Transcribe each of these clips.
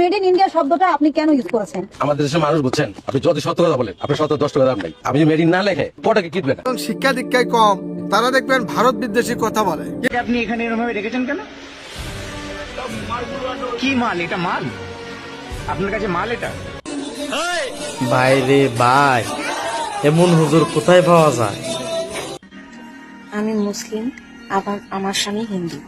Made in India শব্দটা আপনি কেন ইউজ করেছেন? আমাদের দেশের মানুষ বুঝছেন? আপনি যদি সত্য কথা বলেন আপনি সত্য দশ টাকা দাম নাই। আপনি যদি মেডিন না লেখে পটাকে কিনবেন এবং শিক্ষা দীক্ষায় কম তারা দেখবেন ভারত বিদ্বেষী কথা বলে। আপনি এখানে এরকম ভাবে রেখেছেন কেন? কি মাল এটা মাল? আপনার কাছে মাল এটা? বাইরে বাই এমন হুজুর কোথায় পাওয়া যায়? আমি মুসলিম আবার আমার স্বামী হিন্দু।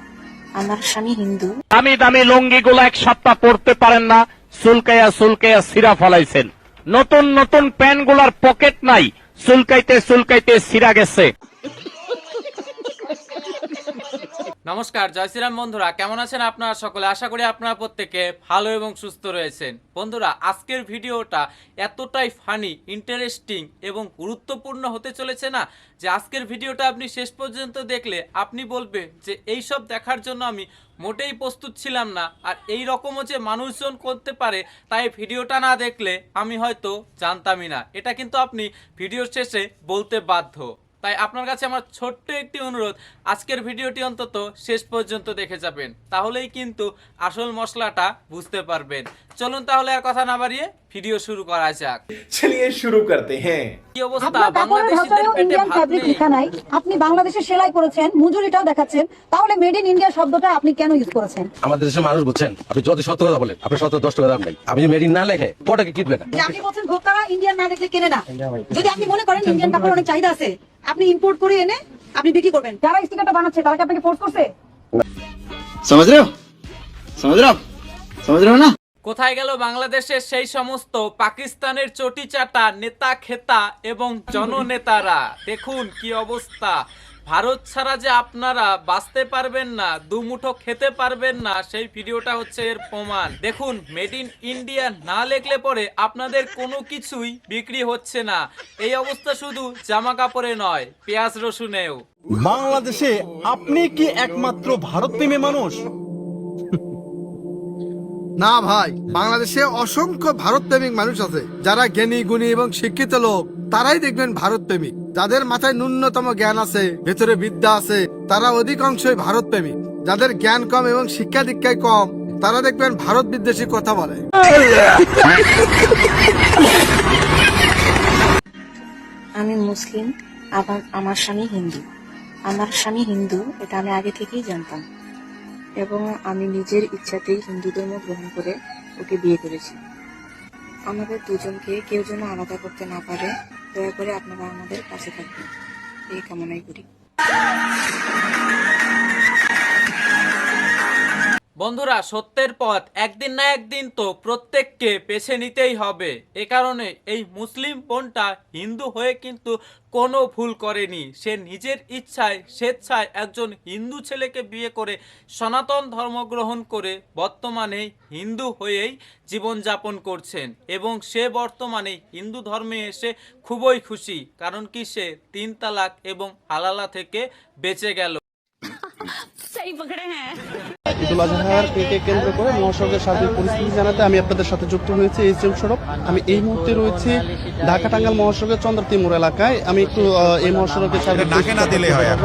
আমার স্বামী হিন্দু। দামি দামি লুঙ্গিগুলো এক সপ্তাহ পরতে পারেন না সুলকাইয়া সুলকাইয়া সিরা ফলাইছেন। নতুন নতুন প্যান্টগুলার পকেট নাই সুলকাইতে সুলকাইতে সিরা গেছে। নমস্কার, জয় শ্রীরাম বন্ধুরা। কেমন আছেন আপনারা সকলে? আশা করি আপনারা প্রত্যেকে ভালো এবং সুস্থ রয়েছেন। বন্ধুরা, আজকের ভিডিওটা এতটাই ফানি ইন্টারেস্টিং এবং গুরুত্বপূর্ণ হতে চলেছে না যে আজকের ভিডিওটা আপনি শেষ পর্যন্ত দেখলে আপনি বলবেন যে এই সব দেখার জন্য আমি মোটেই প্রস্তুত ছিলাম না আর এই রকমও যে মানুষজন করতে পারে তাই ভিডিওটা না দেখলে আমি হয়তো জানতামই না। এটা কিন্তু আপনি ভিডিওর শেষে বলতে বাধ্য। তাই আপনার কাছে আমার ছোট্ট একটি অনুরোধ আজকের ভিডিওটি অন্তত শেষ পর্যন্ত দেখে যাবেন। তাহলেই কিন্তু আসল মশলাটা বুঝতে পারবেন। চলুন তাহলে আর কথা না বাড়িয়ে ভিডিও শুরু করা যাক। চলিয়ে শুরু করতে হ্যাঁ। কি অবস্থা? বাংলাদেশীদের পেটে ভাত নেই। নাই। আপনি বাংলাদেশে সেলাই করেছেন মজুরিটাও দেখাচ্ছেন। তাহলে মেড ইন ইন্ডিয়া শব্দটা আপনি কেন ইউজ করেছেন? আমাদের দেশে মানুষ বুঝছেন? আপনি যদি সত্য কথা বলেন আপনি সত্য দশ টাকা দাম নাই আপনি মেড ইন না লেখে কটাকে কিনবে না। আপনি বলছেন ভোক্তারা ইন্ডিয়ান না দেখলে কেনে না। যদি আপনি মনে করেন ইন্ডিয়ান কাপড় অনেক চাহিদা আছে আপনি ইম্পোর্ট করে এনে আপনি বিক্রি করবেন যারা স্টিকারটা বানাচ্ছে তারা কি আপনাকে ফোর্স করছে समझ रहे हो समझ रहे हो आप? समझ रहे हो ना কোথায় গেল বাংলাদেশের সেই সমস্ত পাকিস্তানের চটি চাটা নেতা খেতা এবং জননেতারা? দেখুন কি অবস্থা। ভারত ছাড়া যে আপনারা বাঁচতে পারবেন না, দুমুঠো খেতে পারবেন না, সেই ভিডিওটা হচ্ছে এর প্রমাণ। দেখুন মেড ইন ইন্ডিয়া না লেখলে পরে আপনাদের কোনো কিছুই বিক্রি হচ্ছে না। এই অবস্থা শুধু জামা কাপড়ে নয়, পেঁয়াজ রসুনেও। বাংলাদেশে আপনি কি একমাত্র ভারতপ্রেমী মানুষ? না ভাই, বাংলাদেশে অসংখ্য ভারত প্রেমিক মানুষ আছে। যারা জ্ঞানী, গুণী এবং শিক্ষিত লোক, তারাই দেখবেন ভারত প্রেমিক যাদের মাথায় ন্যূনতম জ্ঞান আছে, ভেতরে বিদ্যা আছে, তারা অধিকাংশই ভারত প্রেমিক যাদের জ্ঞান কম এবং শিক্ষা দীক্ষায় কম, তারা দেখবেন ভারত বিদ্বেষী কথা বলে। আমি মুসলিম, আবার আমার স্বামী হিন্দু। আমার স্বামী হিন্দু, এটা আমি আগে থেকেই জানতাম। এবং আমি নিজের ইচ্ছাতেই হিন্দু ধর্ম গ্রহণ করে ওকে বিয়ে করেছি। আমাদের দুজনকে কেউ যেন আলাদা করতে না পারে, দয়া করে আপনারা আমাদের পাশে থাকবেন। এই কামনাই করি। বন্ধুরা, সত্যের পথ একদিন না একদিন তো প্রত্যেককে বেছে নিতেই হবে। এ কারণে এই মুসলিম বোনটা হিন্দু হয়ে কিন্তু কোনো ভুল করেনি। সে নিজের ইচ্ছায়, স্বেচ্ছায় একজন হিন্দু ছেলেকে বিয়ে করে সনাতন ধর্ম গ্রহণ করে বর্তমানে হিন্দু হয়েই জীবনযাপন করছেন এবং সে বর্তমানে হিন্দু ধর্মে এসে খুবই খুশি, কারণ কি সে তিন তালাক এবং হালালা থেকে বেঁচে গেল। ঈদুল আজহার কে কেন্দ্র করে মহাসড়কের সার্বিক পরিস্থিতি জানাতে আমি আপনাদের সাথে যুক্ত হয়েছি এইচ এম সড়ক আমি এই মুহূর্তে রয়েছি ঢাকা টাঙ্গাল মহাসড়কের চন্দ্রতিমুর এলাকায়। আমি একটু এই মহাসড়কের সার্বিক পরিস্থিতি আপনাদের জানাব।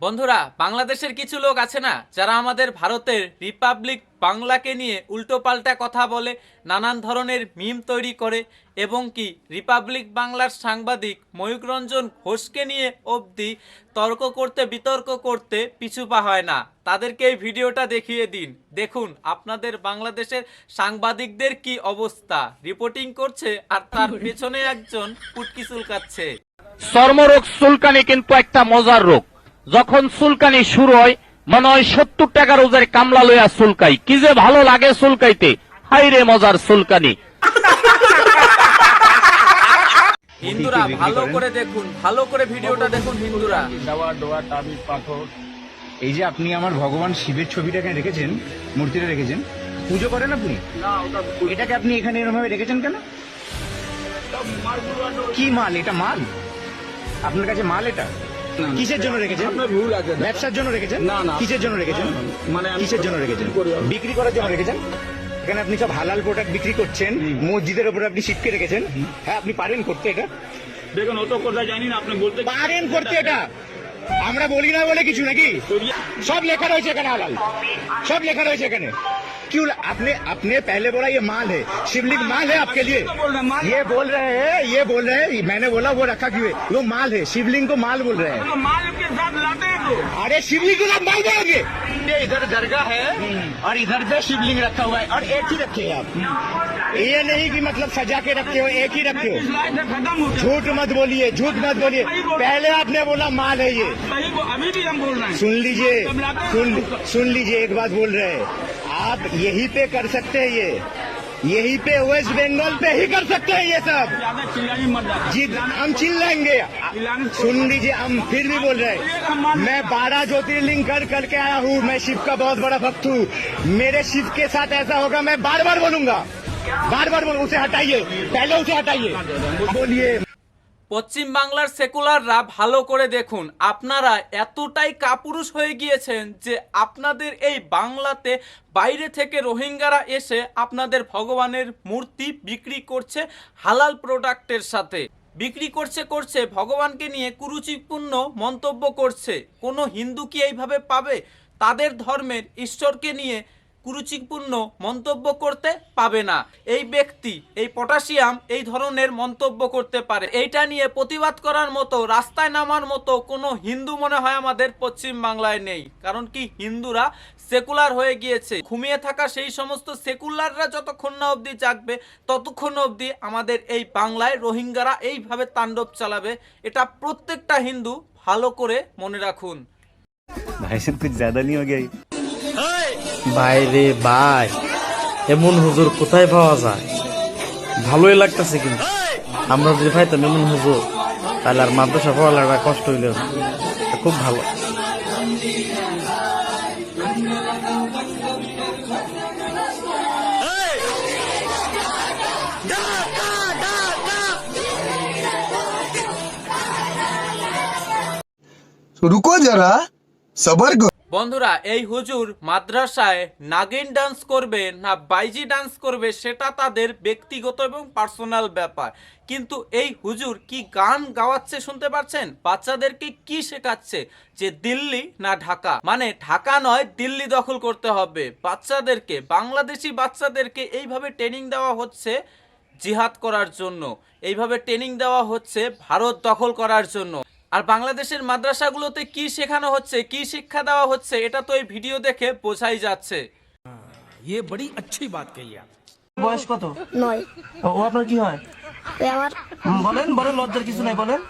বন্ধুরা বাংলাদেশের কিছু লোক আছে না যারা আমাদের ভারতের রিপাবলিক বাংলাকে নিয়ে উল্টোপাল্টা কথা বলে নানান ধরনের মিম তৈরি করে এবং কি রিপাবলিক বাংলার সাংবাদিক ময়ূক রঞ্জন ঘোষকে নিয়ে অবধি তর্ক করতে বিতর্ক করতে পিছু পা হয় না। তাদেরকে এই ভিডিওটা দেখিয়ে দিন। দেখুন আপনাদের বাংলাদেশের সাংবাদিকদের কি অবস্থা। রিপোর্টিং করছে আর তার পেছনে একজন পুটকি চুলকাচ্ছে। চর্মরোগ চুলকানি কিন্তু একটা মজার রোগ। যখন চুলকানি শুরু হয় মনে হয় সত্তর টাকা ওজের কামলা লইয়া চুলকাই। কি যে ভালো লাগে চুলকাইতে। হাই রে মজার চুলকানি। হিন্দুরা ভালো করে দেখুন ভালো করে ভিডিওটা দেখুন হিন্দুরা। এই যে আপনি আমার ভগবান শিবের ছবিটা এখানে রেখেছেন মূর্তিটা রেখেছেন পুজো করেন আপনি? এটাকে আপনি এখানে এরকম ভাবে রেখেছেন কেন? কি মাল? এটা মাল? আপনার কাছে মাল এটা? কিসের জন্য রেখেছেন? ব্যবসার জন্য রেখেছেন? না না। কিসের জন্য রেখেছেন? মানে কিসের জন্য রেখেছেন? বিক্রি করার জন্য রেখেছেন? এখানে আপনি সব হালাল প্রোডাক্ট বিক্রি করছেন মসজিদের উপরে আপনি শিবকে রেখেছেন। হ্যাঁ আপনি পারেন করতে এটা। দেখুন অত কথা জানি না আপনি বলতে পারেন করতে এটা। আমরা বলি না বলে কিছু নাকি? সব লেখা রয়েছে এখানে হালাল। সব লেখা রয়েছে এখানে। क्यों आपने अपने पहले बोला ये माल है। शिवलिंग माल है आपके लिए। ये बोल रहे हैं ये बोल रहे हैं मैंने बोला वो रखा क्यों है? वो माल है शिवलिंग को माल बोल रहे हैं। माल के साथ लाते हैं तो। अरे शिवलिंग के साथ माल बोलोगे? ये इधर दरगाह है और इधर पे शिवलिंग रखा हुआ है और एक ही रखे हैं आप। ये नहीं कि मतलब सजा के रखे हो एक ही रखे हो। झूठ मत बोलिए झूठ मत बोलिए। पहले आपने बोला माल है ये। अभी भी हम बोल रहे हैं। सुन लीजिए सुन सुन लीजिए एक बात बोल रहे हैं। आप यहीं पे कर सकते हैं ये। यहीं पे वेस्ट बंगाल पे ही कर सकते हैं ये सब। जी हम चिल्लाएँगे। सुन लीजिए हम फिर भी बोल रहे हैं। मैं बारह ज्योतिर्लिंग कर करके आया हूँ। मैं शिव का बहुत बड़ा भक्त हूँ। मेरे शिव के साथ ऐसा होगा मैं बार बार बोलूँगा। बार बार बोलूँगा उसे हटाइए। पहले उसे हटाइए। बोलिए। পশ্চিম বাংলার সেকুলাররা ভালো করে দেখুন, আপনারা এতটাই কাপুরুষ হয়ে গিয়েছেন যে আপনাদের এই বাংলাতে বাইরে থেকে রোহিঙ্গারা এসে আপনাদের ভগবানের মূর্তি বিক্রি করছে হালাল প্রোডাক্টের সাথে। বিক্রি করছে করছে, ভগবানকে নিয়ে কুরুচিপূর্ণ মন্তব্য করছে। কোনো হিন্দু কি এইভাবে পাবে? তাদের ধর্মের ঈশ্বরকে নিয়ে কুরুচিপূর্ণ মন্তব্য করতে পাবে না। এই ব্যক্তি, এই পটাশিয়াম এই ধরনের মন্তব্য করতে পারে। এইটা নিয়ে প্রতিবাদ করার মতো, রাস্তায় নামার মতো কোনো হিন্দু মনে হয় আমাদের পশ্চিম বাংলায় নেই। কারণ কি হিন্দুরা সেকুলার হয়ে গিয়েছে। ঘুমিয়ে থাকা সেই সমস্ত সেকুলাররা যতক্ষণ না অবধি জাগবে, ততক্ষণ অবধি আমাদের এই বাংলায় রোহিঙ্গারা এইভাবে তাণ্ডব চালাবে। এটা প্রত্যেকটা হিন্দু ভালো করে মনে রাখুন। বাইরে বাই এমন হুজুর কোথায় পাওয়া যায় ভালোই লাগতেছে কিন্তু আমরা যদি পাইতাম এমন হুজুর তাহলে আর মাদ্রাসা পড়ালেখা কষ্ট হইল খুব ভালো रुको जरा सबर करो বন্ধুরা, এই হুজুর মাদ্রাসায় নাগিন ডান্স করবে না বাইজি ডান্স করবে সেটা তাদের ব্যক্তিগত এবং পার্সোনাল ব্যাপার। কিন্তু এই হুজুর কি গান গাওয়াচ্ছে শুনতে পাচ্ছেন বাচ্চাদেরকে কি শেখাচ্ছে? যে দিল্লি না ঢাকা? মানে ঢাকা নয়, দিল্লি দখল করতে হবে। বাচ্চাদেরকে, বাংলাদেশি বাচ্চাদেরকে এইভাবে ট্রেনিং দেওয়া হচ্ছে জিহাদ করার জন্য। এইভাবে ট্রেনিং দেওয়া হচ্ছে ভারত দখল করার জন্য। আর বাংলাদেশের মাদ্রাসাগুলোতে কি শেখানো হচ্ছে কি শিক্ষা দেওয়া হচ্ছে এটা তো এই ভিডিও দেখে বোঝাই যাচ্ছে। বয়স কত? নয়। ও আপনার কি হয়? আমার বলেন বলেন লজ্জার কিছু নাই বলেন।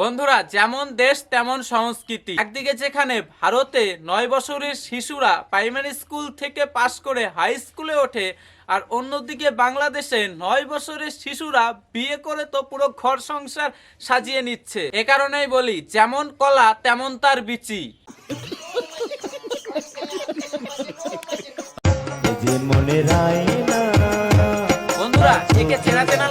বন্ধুরা যেমন দেশ তেমন সংস্কৃতি। একদিকে যেখানে ভারতে নয় বছরের শিশুরা প্রাইমারি স্কুল থেকে পাশ করে হাই স্কুলে ওঠে আর অন্যদিকে বাংলাদেশে নয় বছরের শিশুরা বিয়ে করে তো পুরো ঘর সংসার সাজিয়ে নিচ্ছে। এ কারণেই বলি যেমন কলা তেমন তার বিচি। বন্ধুরা একে চেনা চেনা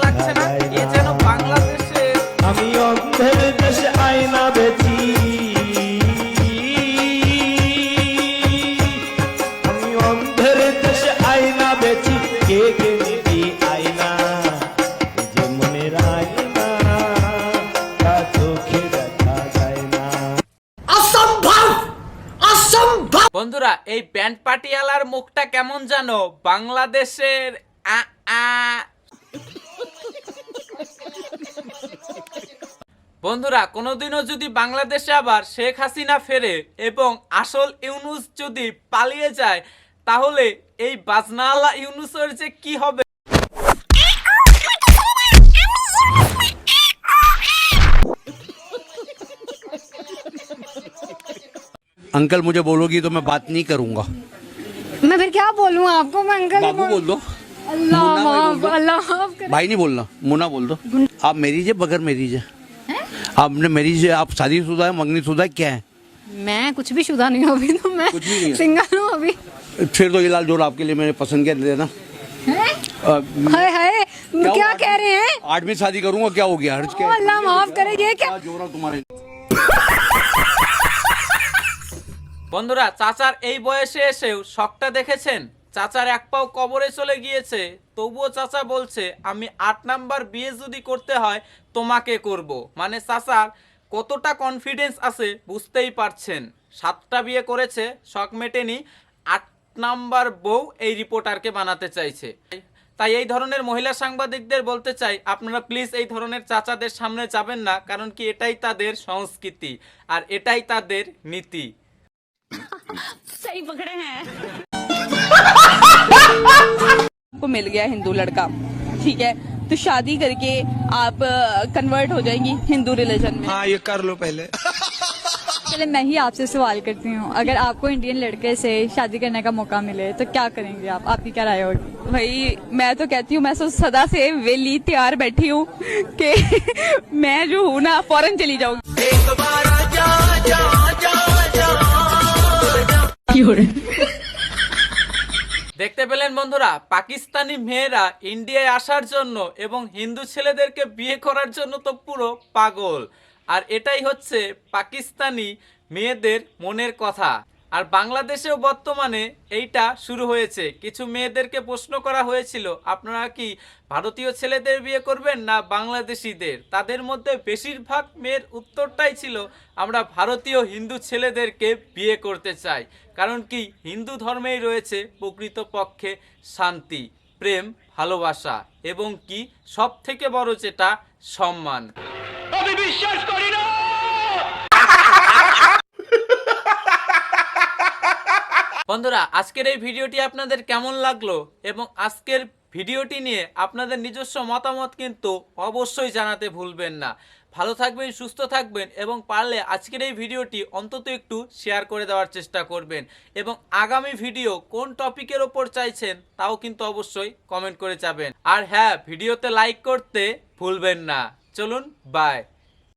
বন্ধুরা, এই ব্যান্ড পাটিয়ালার মুখটা কেমন জানো? বাংলাদেশের বন্ধুরা, কোনোদিনও যদি বাংলাদেশে আবার শেখ হাসিনা ফেরে এবং আসল ইউনুস যদি পালিয়ে যায়, তাহলে এই বাজনাওয়ালা ইউনুসের যে কি হবে? अंकल मुझे बोलोगी तो मैं बात नहीं करूँगा। मैं फिर क्या बोलूँ आपको? मैं अंकल बाबू बोल दो। अल्लाह। अल्लाह भाई नहीं बोलना मुना बोल दो। आप मेरीज है बगैर मेरीज है? आपने मेरीज है आप शादीशुदा है मंगनी शुदा क्या है? मैं कुछ भी शुदा नहीं हूँ अभी तो मैं कुछ भी नहीं सिंगल हूँ अभी। फिर तो ये लाल जोड़ा आपके लिए मैंने पसंद कर देना। हाय हाय क्या, हुआ? कह रहे हैं? आठवीं शादी करूँगा क्या हो गया? हर्ज क्या अल्लाह माफ़ करे ये क्या क्या जोड़ा तुम्हारे বন্ধুরা, চাচার এই বয়সে এসেও শখটা দেখেছেন? চাচার এক পাও কবরে চলে গিয়েছে। তবুও চাচা বলছে, আমি আট নাম্বার বিয়ে যদি করতে হয়, তোমাকে করব। মানে চাচার কতটা কনফিডেন্স আছে বুঝতেই পারছেন। সাতটা বিয়ে করেছে, শখ মেটেনি, আট নাম্বার বউ এই রিপোর্টারকে বানাতে চাইছে। তাই এই ধরনের মহিলা সাংবাদিকদের বলতে চাই, আপনারা প্লিজ এই ধরনের চাচাদের সামনে যাবেন না, কারণ কি এটাই তাদের সংস্কৃতি আর এটাই তাদের নীতি। सही पकड़े हैं। को मिल गया हिंदू लड़का ठीक है? तो शादी करके आप कन्वर्ट हो जाएँगी हिंदू रिलीजन में। हाँ ये कर लो पहले। चले मैं ही आपसे सवाल करती हूँ। अगर आपको इंडियन लड़के से शादी करने का मौका मिले तो क्या करेंगे आप? आपकी क्या राय होगी? भाई मैं तो कहती हूँ मैं तो सदा से वेली तैयार बैठी हूँ कि मैं जो हूँ ना फ़ौरन चली जाऊँगी। দেখতে পেলেন বন্ধুরা, পাকিস্তানি মেয়েরা ইন্ডিয়ায় আসার জন্য এবং হিন্দু ছেলেদেরকে বিয়ে করার জন্য তো পুরো পাগল। আর এটাই হচ্ছে পাকিস্তানি মেয়েদের মনের কথা। আর বাংলাদেশেও বর্তমানে এইটা শুরু হয়েছে। কিছু মেয়েদেরকে প্রশ্ন করা হয়েছিল, আপনারা কি ভারতীয় ছেলেদের বিয়ে করবেন না বাংলাদেশিদের? তাদের মধ্যে বেশিরভাগ মেয়ের উত্তরটাই ছিল, আমরা ভারতীয় হিন্দু ছেলেদেরকে বিয়ে করতে চাই। কারণ কি, হিন্দু ধর্মেই রয়েছে প্রকৃতপক্ষে শান্তি, প্রেম, ভালোবাসা এবং কি সব থেকে বড় যেটা, সম্মান। আমি বিশ্বাস করি না! বন্ধুরা, আজকের এই ভিডিওটি আপনাদের কেমন লাগল এবং আজকের ভিডিওটি নিয়ে আপনাদের নিজস্ব মতামত কিন্তু অবশ্যই জানাতে ভুলবেন না। ভালো থাকবেন, সুস্থ থাকবেন এবং পারলে আজকের এই ভিডিওটি অন্তত একটু শেয়ার করে দেওয়ার চেষ্টা করবেন এবং আগামী ভিডিও কোন টপিকের ওপর চাইছেন তাও কিন্তু অবশ্যই কমেন্ট করে যাবেন। আর হ্যাঁ ভিডিওতে লাইক করতে ভুলবেন না। চলুন বাই